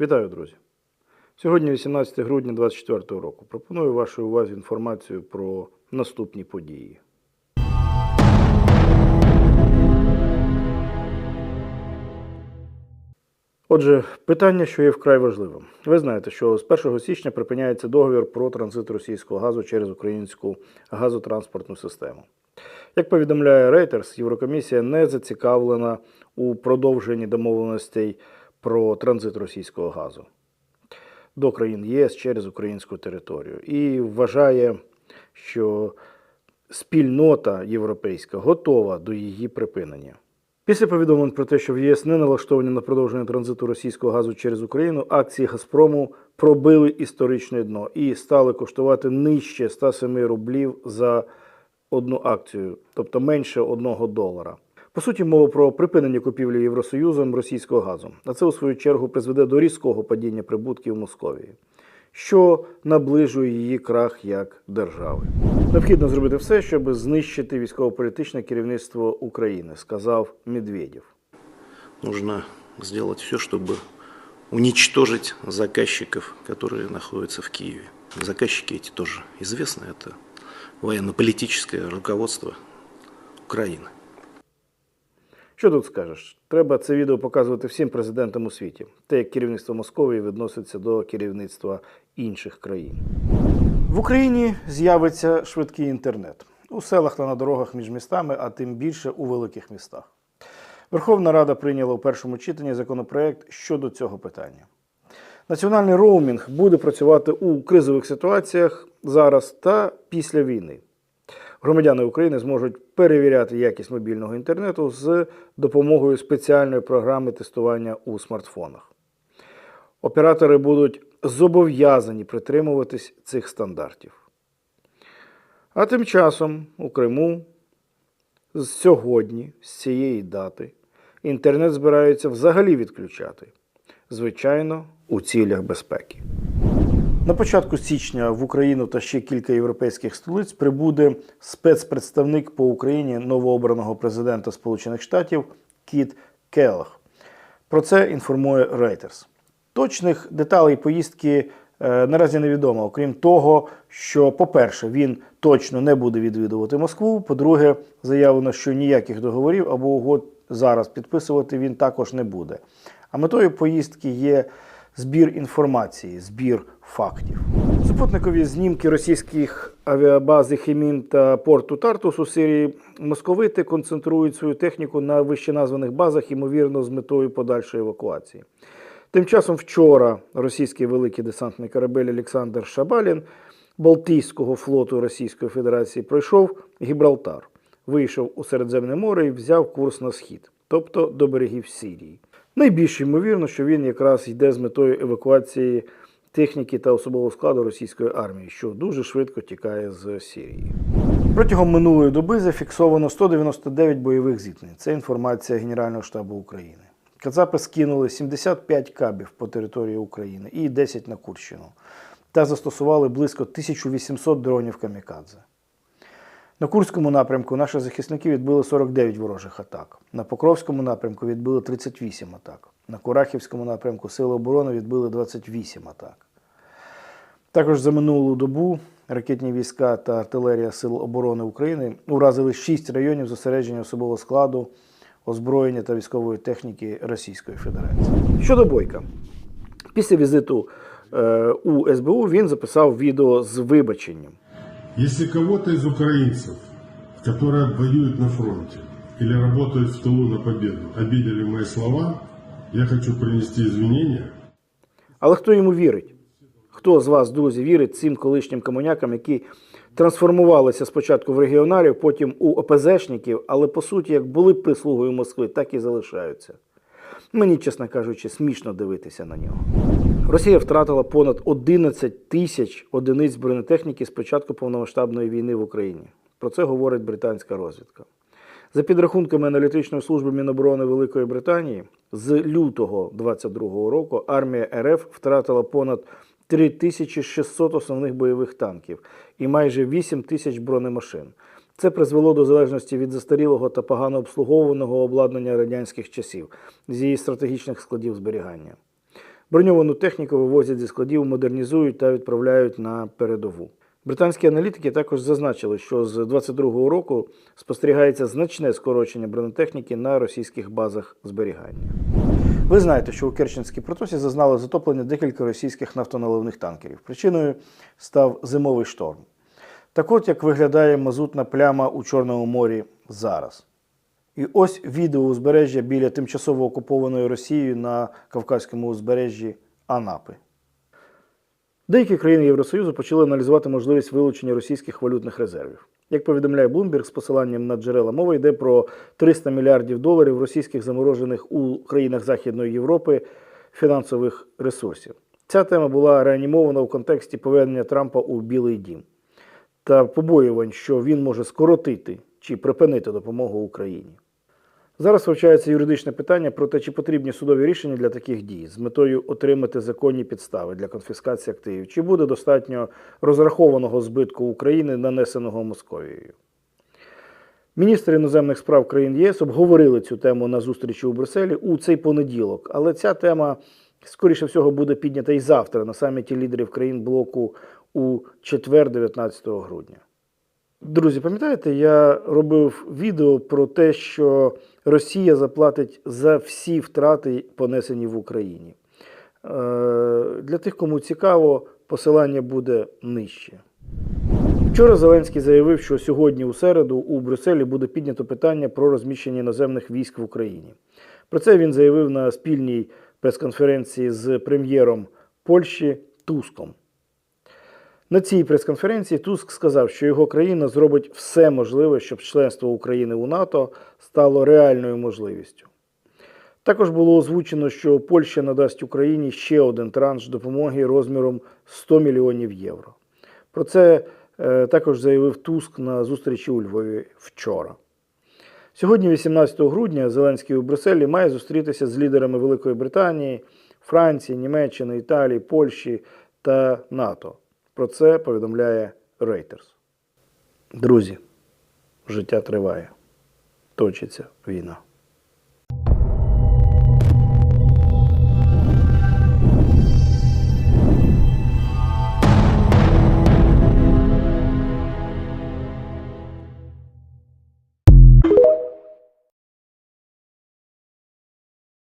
Вітаю, друзі! Сьогодні 18 грудня 2024 року. Пропоную вашій увазі інформацію про наступні події. Отже, питання, що є вкрай важливим. Ви знаєте, що з 1 січня припиняється договір про транзит російського газу через українську газотранспортну систему. Як повідомляє Reuters, Єврокомісія не зацікавлена у продовженні домовленостей про транзит російського газу до країн ЄС через українську територію і вважає, що спільнота європейська готова до її припинення. Після повідомлень про те, що в ЄС не налаштовані на продовження транзиту російського газу через Україну, акції Газпрому пробили історичне дно і стали коштувати нижче 107 рублів за одну акцію, тобто менше 1 долара. По суті, мова про припинення купівлі Євросоюзом російського газу. А це у свою чергу призведе до різкого падіння прибутків Московії, що наближує її крах як держави. Необхідно зробити все, щоб знищити військово-політичне керівництво України, сказав Медведєв. Нужно сделать все, чтобы уничтожить заказчиков, которые находятся в Киеве. Заказчики эти тоже известны. Это военно-политическое руководство Украины. Що тут скажеш? Треба це відео показувати всім президентам у світі, те, як керівництво Московії відноситься до керівництва інших країн. В Україні з'явиться швидкий інтернет у селах та на дорогах між містами, а тим більше у великих містах. Верховна Рада прийняла у першому читанні законопроект щодо цього питання. Національний роумінг буде працювати у кризових ситуаціях зараз та після війни. Громадяни України зможуть перевіряти якість мобільного інтернету з допомогою спеціальної програми тестування у смартфонах. Оператори будуть зобов'язані притримуватись цих стандартів. А тим часом у Криму з сьогодні, з цієї дати, інтернет збираються взагалі відключати. Звичайно, у цілях безпеки. На початку січня в Україну та ще кілька європейських столиць прибуде спецпредставник по Україні новообраного президента Сполучених Штатів Кіт Келлах. Про це інформує Reuters. Точних деталей поїздки е, наразі невідомо, окрім того, що, по-перше, він точно не буде відвідувати Москву. По-друге, заявлено, що ніяких договорів або угод зараз підписувати він також не буде. А метою поїздки є збір інформації, збір фактів. Супутникові знімки російських авіабази Хімін та порту Тартус у Сирії московити концентрують свою техніку на вищеназваних базах, ймовірно, з метою подальшої евакуації. Тим часом вчора російський великий десантний корабель Олександр Шабалін Балтійського флоту Російської Федерації пройшов Гібралтар, вийшов у Середземне море і взяв курс на схід, тобто до берегів Сирії. Найбільш ймовірно, що він якраз йде з метою евакуації техніки та особового складу російської армії, що дуже швидко тікає з Сирії. Протягом минулої доби зафіксовано 199 бойових зіткнень. Це інформація Генерального штабу України. Кацапи скинули 75 кабів по території України і 10 на Курщину та застосували близько 1800 дронів камікадзе. На Курському напрямку наші захисники відбили 49 ворожих атак. На Покровському напрямку відбили 38 атак. На Курахівському напрямку Сили оборони відбили 28 атак. Також за минулу добу ракетні війська та артилерія Сил оборони України уразили 6 районів зосередження особового складу, озброєння та військової техніки Російської Федерації. Щодо Бойка, після візиту е, у СБУ він записав відео з вибаченням. Если кого-то из украинцев, которые воюют на фронте или работают в тылу на победу, обидели мои слова, я хочу принести извинения Але хто йому вірить? Хто з вас, друзі, вірить цим колишнім комунякам, які трансформувалися спочатку в регіоналів, потім у ОПЗшників, але по суті, як були прислугою Москви, так і залишаються. Мені, чесно кажучи, смішно дивитися на нього. Росія втратила понад 11 тисяч одиниць бронетехніки з початку повномасштабної війни в Україні. Про це говорить британська розвідка. За підрахунками аналітичної служби Міноборони Великої Британії, з лютого 2022 року армія РФ втратила понад 3600 основних бойових танків і майже 8 тисяч бронемашин. Це призвело до залежності від застарілого та погано обслуговуваного обладнання радянських часів з її стратегічних складів зберігання. Броньовану техніку вивозять зі складів, модернізують та відправляють на передову. Британські аналітики також зазначили, що з 2022 року спостерігається значне скорочення бронетехніки на російських базах зберігання. Ви знаєте, що у Керченській протоці зазнали затоплення декілька російських нафтоналивних танкерів. Причиною став зимовий шторм. Так от як виглядає мазутна пляма у Чорному морі зараз. І ось відео узбережжя біля тимчасово окупованої Росією на Кавказькому узбережжі Анапи. Деякі країни Євросоюзу почали аналізувати можливість вилучення російських валютних резервів. Як повідомляє Bloomberg з посиланням на джерела мова йде про 300 мільярдів доларів російських заморожених у країнах Західної Європи фінансових ресурсів. Ця тема була реанімована у контексті повернення Трампа у Білий Дім та побоювань, що він може скоротити чи припинити допомогу Україні. Зараз вивчається юридичне питання про те, чи потрібні судові рішення для таких дій з метою отримати законні підстави для конфіскації активів, чи буде достатньо розрахованого збитку України, нанесеного Московією. Міністри іноземних справ країн ЄС обговорили цю тему на зустрічі у Брюсселі у цей понеділок, але ця тема, скоріше всього, буде піднята і завтра на саміті лідерів країн блоку у четвер, 19 грудня. Друзі, пам'ятаєте, я робив відео про те, що Росія заплатить за всі втрати, понесені в Україні. Е, Для тих, кому цікаво, посилання буде нижче. Вчора Зеленський заявив, що сьогодні, у середу, у Брюсселі буде піднято питання про розміщення іноземних військ в Україні. Про це він заявив на спільній прес-конференції з прем'єром Польщі Туском. На цій прес-конференції Туск сказав, що його країна зробить все можливе, щоб членство України у НАТО стало реальною можливістю. Також було озвучено, що Польща надасть Україні ще один транш допомоги розміром 100 мільйонів євро. Про це е, також заявив Туск на зустрічі у Львові вчора. Сьогодні, 18 грудня, Зеленський у Брюсселі має зустрітися з лідерами Великої Британії, Франції, Німеччини, Італії, Польщі та НАТО. Про це повідомляє Reuters. Друзі, життя триває. Точиться війна.